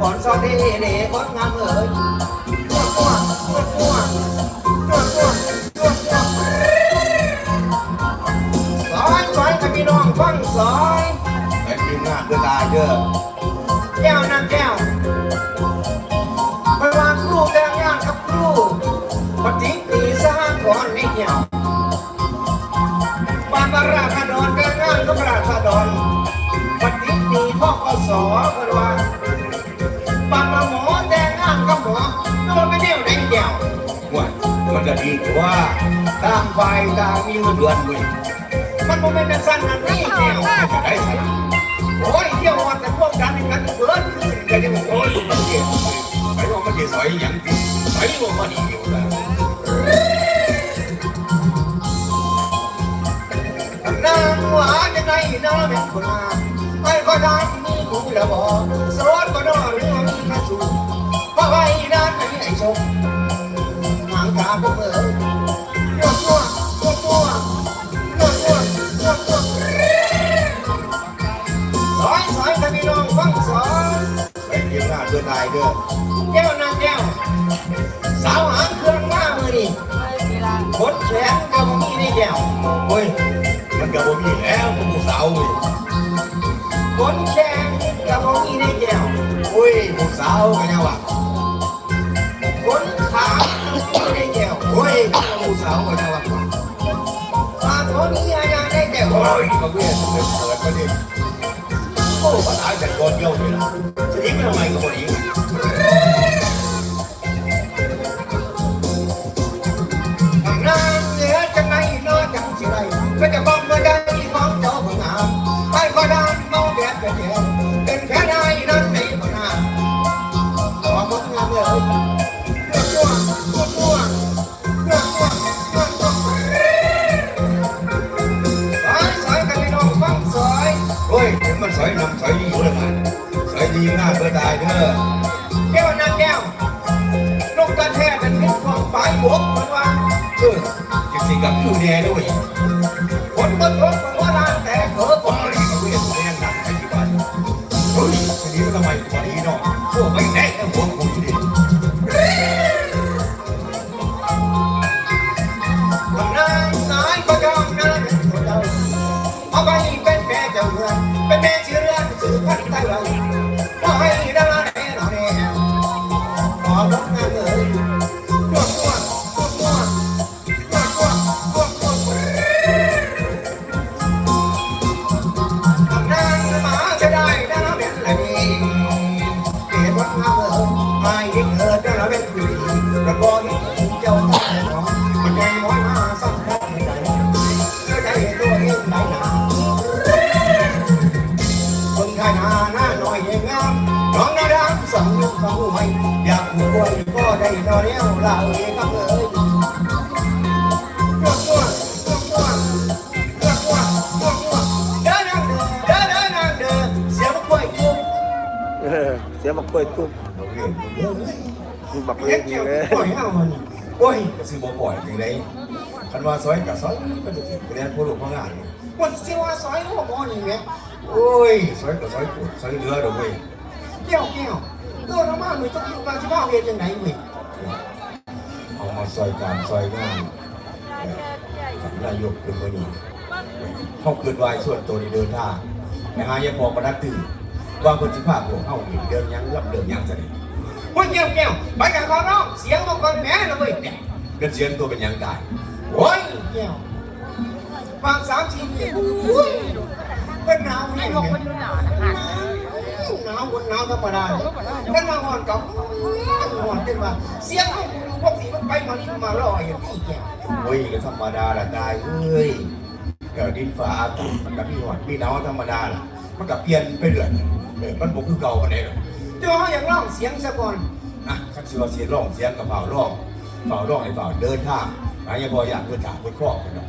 อ่อนซอดีเด็กงามเอ๋ยมั่วมั่วมั่วมั่ว มันก็ดีกว่าต่างฝ่ายต่างมีเงินเดือนเว้ยมันโมเมนต์สั้นนั่นนี่แนวจะได้สิโอ้ยเที่ยววันแต่พวกกันกันเบิดขึ้นกันยังโอ้ยมันเกี่ยวไปว่ามันจะสอยอย่างที่สอยว่ามันอีกอยู่แล้วนางหวานยังไงน้าเป็นคนงามไอ้ก็ได้มีกูละบอกสรสก็นอหรือมีกระสูเพราะไว้ด้านไหนไอ้ชม พวกเอ๋ยตัวตัวตัวตัวสอยสอยทำพี่น้องฟังสอยไปเกี่ยวหน้าเพื่อตายเด้อแก้วนะแก้วสาวหางเครื่องหน้ามือนี่ขนแขนกับมีในแก้วเฮ้ยมันกับมีแล้วกูสาวเว้ยขนแขนกับมีในแก้วเฮ้ยกูสาวกันยังวะ วเฮ้ยกูสาวกันยังวะฝากคนนี้อะไรได้แก้วเฮ้ยมาเวียนเปิดเปิดประเด็นโอ้ภาษาจัดกรเดียมเลยนะจะยิงทำไมกับคนนี้ ดีหน้าเบื่อตายเด้อแก้วนะแก้วนกกระแทกกันเป็นของฝ่ายบวกมันว่าเออจริงๆกับอยู่แน่ด้วย เสียบักกล้วยตุ้มบักกล้วยนี่เลย โอ้ยก็ซื้อบ่ปอยอย่งไรคันว่าซอยกับซอยก็จะถึงเรียนผู้ลูกงงานว่าสิว่าซอยว่าบ่นี่แม่โอ้ยซอยกับซอยปวดซอยเรือดอกเว้ยเกี่ยวเกี่ยวโดนมาหนูต้องอยู่บ้านที่บ้าเรียนยังไงหนูเอามาซอยการซอยงานขันนายกเป็นวันนี้เขาคืนวายส่วนตัวในเดินท่าแม่ฮายัพอประดับตื่นว่าคนสิภาพหัวเข้าเดินยังลับเดินยังจะได้ ว่าเกี่ยวเกี่ยวไปกับเขาน้องเสียงมันก่อนแม่เลยเว้ยเนี่ยเกิดเสียงตัวเป็นยังไงโอ้ยเกี่ยวฟังสามสี่ปีอุ้ยเป็นหนาวนี่หนาวหนาวหนาวคนหนาวธรรมดาเนี่ยเป็นมาหอนกับหอนเป็นว่าเสียงเขาดูพวกสีมันไปมานี่มาลอยอย่างนี้แกโอ้ยก็ธรรมดาละกายเอ้ยเกิดดินฟ้าอากาศมันก็มีหอนมีหนาวธรรมดาล่ะมันก็เปลี่ยนไปเรื่อยเออมันบ่คือเก่ากันได้หรอก เจ้าเขาอยากร้องเสียงซะก่อนนะขันสิว่าเสียงร้องเสียงกับเฝ้าร้องเฝ้าร้องให้เฝ้าเดินทางหายพออยากเพื่อถามเพื่อครอบกันเนาะ